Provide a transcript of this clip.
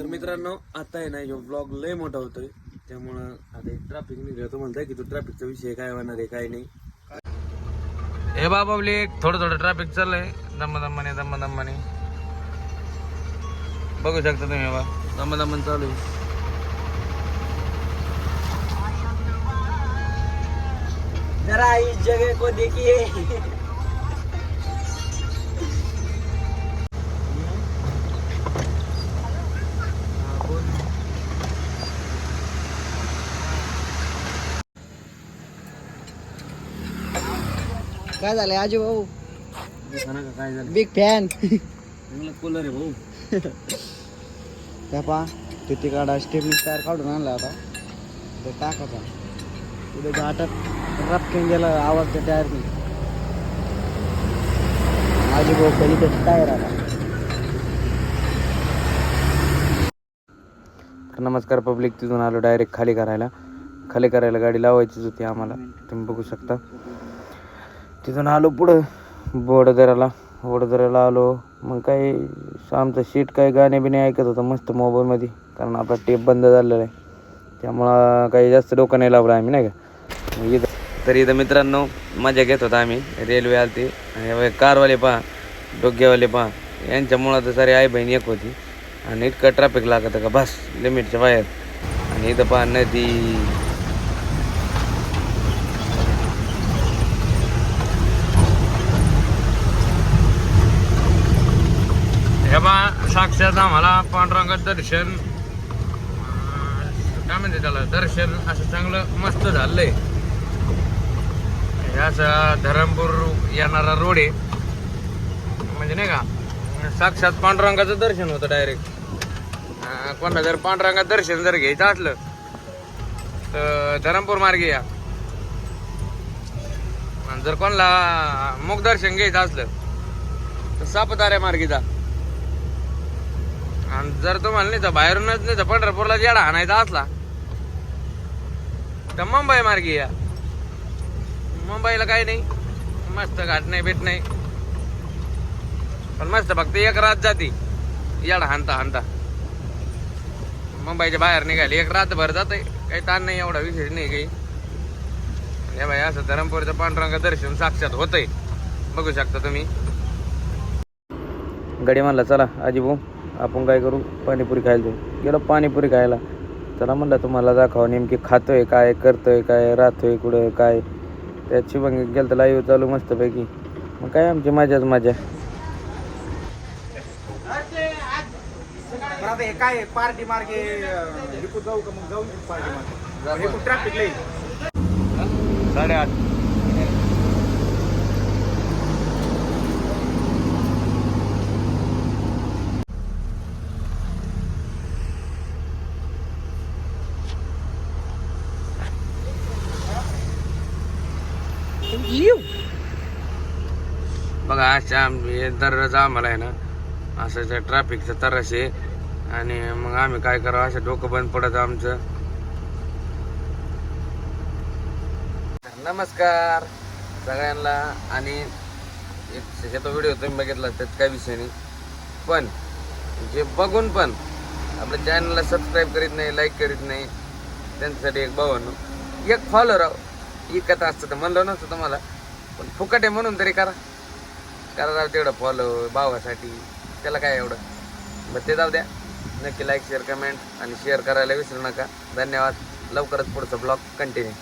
तर मित्रांनो आता आहे ना ह्यो ब्लॉग लय मोठा होतोय. त्यामुळं आता ट्रॅफिक निघलं तो म्हणताय की तू ट्रॅफिकचा विषय काय होणार आहे काय नाही. हे बाबा थोडं थोडं ट्रॅफिक चाललंय. दम दमाने दम दमाने बघू शकता तुम्ही बा दम दमन चालू आहे. जरा इस जगह को देखिए काय झालंय आजू भाऊ? काय झालं बिग फॅन कूलर आहे भाऊ. त्या पा तिथे काढा स्टेपनी टायर काढून आणला आता. ते टाकायचा तिथे घाटात रपकेन गेला आवाज त्या टायरनी आजू भाऊ कधी त्याचा टायर आला. नमस्कार पब्लिक तिथून आलो डायरेक्ट खाली करायला. खाली करायला गाडी लावायचीच होती आम्हाला. तुम्ही बघू शकता. तिथून आलो पुढं वडोदऱ्याला वडोदऱ्याला आलो. मग काही आमचं शीट काही गाणे बिणे ऐकत होतं मस्त मोबाईलमध्ये कारण आपला टेप बंद झालेला आहे. त्यामुळं काही जास्त डोकं नाही लावलं आम्ही नाही का? मग इथं तर इथं मित्रांनो मजा घेत होता आम्ही. रेल्वे आलती. आणि कारवाले पहा डोक्यावाले पहा. यांच्यामुळं तर सारी आई बहीण एक होती. आणि इतकं ट्रॅफिक लागत का बस लिमिटच्या बाहेर. आणि इथं पहा नदी. हे बा साक्षात आम्हाला पांडुरंगात दर्शन काय म्हणते त्याला? दर्शन असं चांगलं मस्त झालंय. ह्याचा धरमपूर येणारा रोड आहे. म्हणजे नाही का? साक्षात पांडुरंगाचं दर्शन होतं डायरेक्ट कोणाला जर पांडुरंगात दर्शन जर घ्यायचं असलं तर धरमपूर मार्गे या. आणि जर कोणाला मुख दर्शन घ्यायचं असलं तर सापताऱ्या मार्गे जा. आणि जर तुम्हाला नाही तर बाहेरूनच नाही तर पंढरपूरला जेडा आणायचा असला. तर मुंबई मार्गी या. मुंबईला काही नाही. मस्त घाट नाही भेट नाही. पण मस्त फक्त एक रात जाते. येडा हानता हानता मुंबईच्या बाहेर निघाली एक रात भर जाते. काही ताण नाही एवढा विशेष नाही काही. हे भाई असं धरमपूरचं पांडुरंग दर्शन साक्षात होतंय. बघू शकता तुम्ही. गडी म्हणला चला आजी भाऊ आपण काय करू? पाणीपुरी खायला जाऊ गेलो पाणीपुरी खायला. चला म्हणलं तुम्हाला दाखवा नेमकी खातोय काय करतोय काय राहतोय कुठं काय? त्याची मग गेलं तर लाईव्ह चालू मस्तपैकी. मग काय आमची मजाच मजा. आता हे काय पार्टी मार्गे जाऊ का मग? जाऊ पार्टी मार्गे? हे ट्रॅफिक लई? साडेआठ. बघा अशा हे दररोज आम्हाला आहे ना असं ट्रॅफिकचं तराशे आहे आणि मग आम्ही काय करावं असं डोकं बंद पडत आमचं. नमस्कार सगळ्यांना आणि एक ह्याचा व्हिडिओ तुम्ही बघितला त्यात काही विषय नाही. पण जे बघून पण आपल्या चॅनलला सबस्क्राईब करीत नाही लाईक करीत नाही त्यांच्यासाठी एक भावानो. एक फॉलो राव. इकत असतं तर म्हणलं नसतं तुम्हाला. पण फुकट आहे म्हणून तरी करा. करा जाऊ तेवढं फॉलो भावासाठी. त्याला काय एवढं? मग ते जाऊ द्या. नक्की लाईक शेअर कमेंट आणि शेअर करायला विसरू नका. धन्यवाद. लवकरच पुढचं ब्लॉग कंटिन्यू